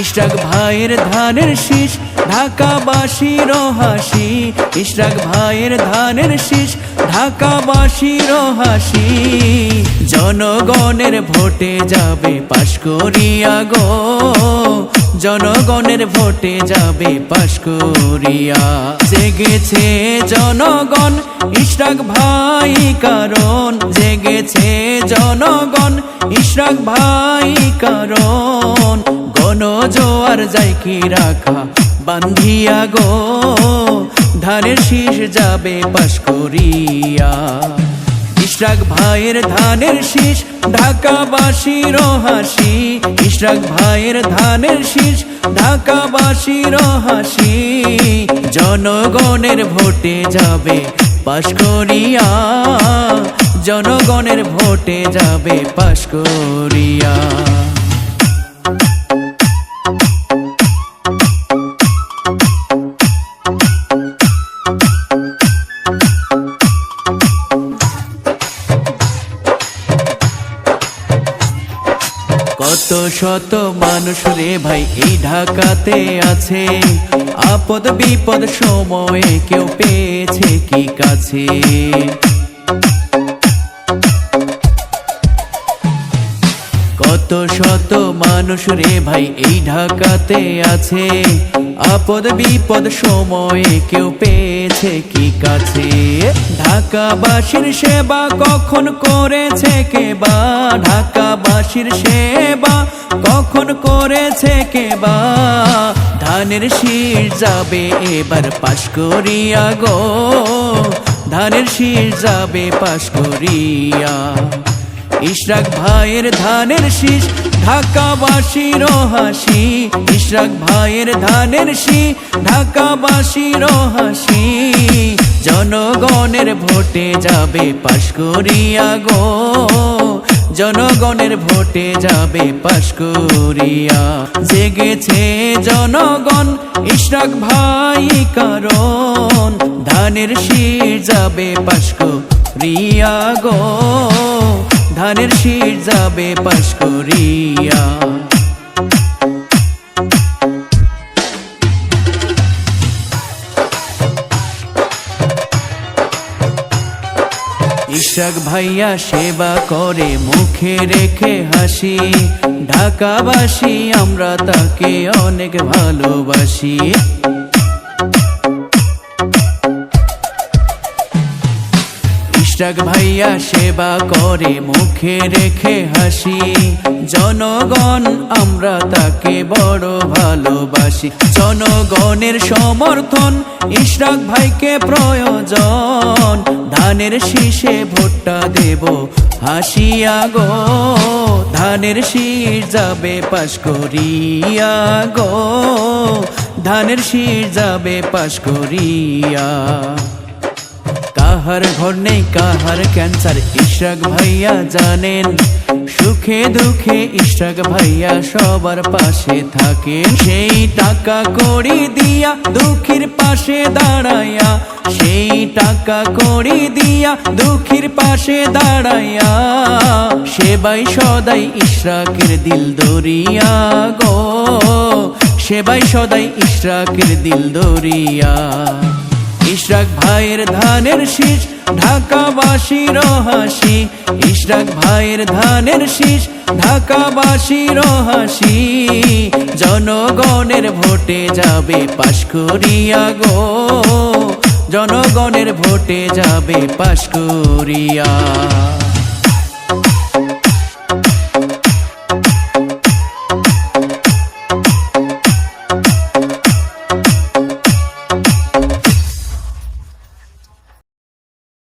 ইশরাক ভাইয়ের ধানের শীষ ঢাকাবাসীর হাসি ইশরাক ভাইয়ের ধানের শীষ ঢাকাবাসীর হাসি জনগণের ভোটে যাবে পাশ করিয়া গো। জনগণের ভোটে যাবে পাশ করিয়া। জেগেছে জনগণ, ইশরাক ভাই কারণ। জেগেছে জনগণ, ইশরাক ভাই কারণ। গণ জোয়ার যাই কি রাখা? বান্ধিয়া গো, ধানের শীষ যাবে পাশ করিয়া। ইশরাক ভাইয়ের ধানের শীষ, ঢাকাবাসীর হাসি। ইশরাক ভাইয়ের ধানের শীষ, ঢাকাবাসীর হাসি। জনগণের ভোটে যাবে পাশ করিয়া। জনগণের ভোটে যাবে পাশ করিয়া। কত শত মানুষ রে ভাই, এই ঢাকাতে আছে। আপদ বিপদ সময়ে কেউ পেয়েছে কি কাছে? কত মানুষ রে ভাই, এই ঢাকাতে আছে। আপদ বিপদ সময়ে কেউ পেয়েছে কি কাছে? ঢাকাবাসীর সেবা কখন করেছে কে বা? ঢাকাবাসীর সেবা কখন করেছে কে বা? ধানের শীষ যাবে, এবার পাশ করিয়া গো। ধানের শীষ যাবে, পাশ করিয়া। ইশরাক ভাইয়ের ধানের শীষ, ঢাকাবাসীর হাসি। ইশরাক ভাইয়ের ধানের শীষ, ঢাকাবাসীর হাসি। জনগণের ভোটে যাবে পাশ করিয়া গো। জনগণের ভোটে যাবে পাশ করিয়া। জেগেছে জনগণ, ইশরাক ভাই কারণ। ধানের শীষ যাবে পাশ করিয়া গো। ধানের শীষ যাবে পাশ করিয়া। ইশাক ভাইয়া সেবা করে মুখে রেখে হাসি, ঢাকাবাসী, আমরা তাকে অনেক ভালোবাসি। ইশরাক ভাইয়া সেবা করে, মুখে রেখে হাসি। জনগণ, আমরা তাকে বড় ভালোবাসি। জনগণের সমর্থন ইশরাক ভাইকে প্রয়োজন। ধানের শীষে ভোটটা দেব হাসিয়া গো ধানের শীষ যাবে পাশ করিয়া গো। ধানের শীষ যাবে পাশ করিয়া কাহার ঘর নেই, কাহার ক্যান্সার, ইশরাক ভাইয়া জানেন। সুখে দুঃখে ইশরাক ভাইয়া সবার পাশে থাকে সেই টাকা করি দিয়া দুঃখীর পাশে দাঁড়াইয়া সেই টাকা করি দিয়া দুঃখীর পাশে দাঁড়াইয়া সেবাই সদাই ইশরাকের দিল দরিয়া গো। সেবাই সদাই ইশরাকের দিল দরিয়া। ইশরাক ভাইয়ের ধানের শীষ, ঢাকাবাসীর হাসি। ইশরাক ভাইয়ের ধানের শীষ, ঢাকাবাসীর রহাসি জনগণের ভোটে যাবে পাশকুরিয়া গো। জনগণের ভোটে যাবে পাশ করিয়া